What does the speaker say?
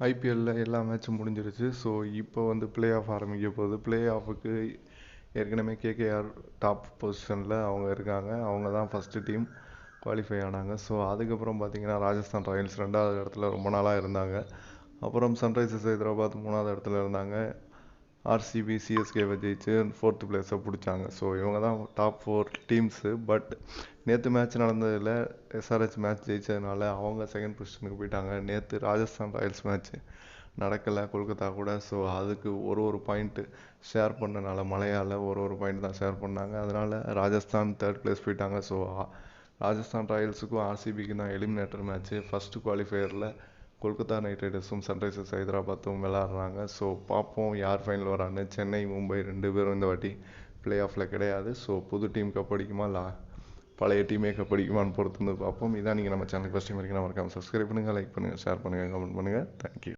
ஐபிஎல்லில் எல்லா மேட்சும் முடிஞ்சிருச்சு. ஸோ இப்போ வந்து ப்ளே ஆஃப் ஆரம்பிக்க போகுது. ப்ளே ஆஃபுக்கு ஏற்கனவே கேகேஆர் டாப் பொசிஷனில் அவங்க இருக்காங்க. அவங்க தான் ஃபஸ்ட்டு டீம் குவாலிஃபை ஆனாங்க. ஸோ அதுக்கப்புறம் பார்த்தீங்கன்னா ராஜஸ்தான் ராயல்ஸ் ரெண்டாவது இடத்துல ரொம்ப நாளாக இருந்தாங்க. அப்புறம் சன்ரைசர்ஸ் ஹைதராபாத் மூணாவது இடத்துல இருந்தாங்க. ஆர்சிபி சிஎஸ்கேவை ஜெயிச்சு ஃபோர்த்து பிளேஸை பிடிச்சாங்க. ஸோ இவங்க தான் டாப் ஃபோர் டீம்ஸு பட் நேற்று மேட்ச் நடந்ததில் எஸ்ஆர்ஹெச் மேட்ச் ஜெயிச்சதுனால அவங்க செகண்ட் பொசிஷனுக்கு போயிட்டாங்க. நேற்று ராஜஸ்தான் ராயல்ஸ் மேட்ச் நடக்கலை கொல்கத்தா கூட. ஸோ அதுக்கு ஒரு ஒரு பாயிண்ட்டு ஷேர் பண்ணனால மழையால் ஒரு ஒரு பாயிண்ட் தான் ஷேர் பண்ணாங்க. அதனால் ராஜஸ்தான் தேர்ட் பிளேஸ் போயிட்டாங்க. ஸோ ராஜஸ்தான் ராயல்ஸுக்கும் ஆர்சிபிக்கும் தான் எலிமினேட்டர் மேட்ச்சு ஃபஸ்ட்டு குவாலிஃபையரில் கொல்கத்தா நைட் ரைடர்ஸும் சன்ரைசர்ஸ் ஹைதராபாத்தும் விளாட்றாங்க ஸோ பார்ப்போம் யார் ஃபைனல் வரான்னு சென்னை மும்பை ரெண்டு பேரும் இந்த வாட்டி ப்ளே ஆஃபில் கிடையாது. ஸோ புது டீம் கப் அடிக்குமா? இல்லை பழைய டீமே கப் அடிக்குமான்னு பொறுத்து வந்து பார்ப்போம். இதான் நீங்கள் நம்ம சேனலுக்கு ஃபஸ்ட் டைம் வரைக்கும். மறக்காமல் சப்ஸ்கிரைப் பண்ணுங்கள் லைக் பண்ணுங்கள் ஷேர் பண்ணுங்கள் கமெண்ட் பண்ணுங்கள் தேங்க்யூ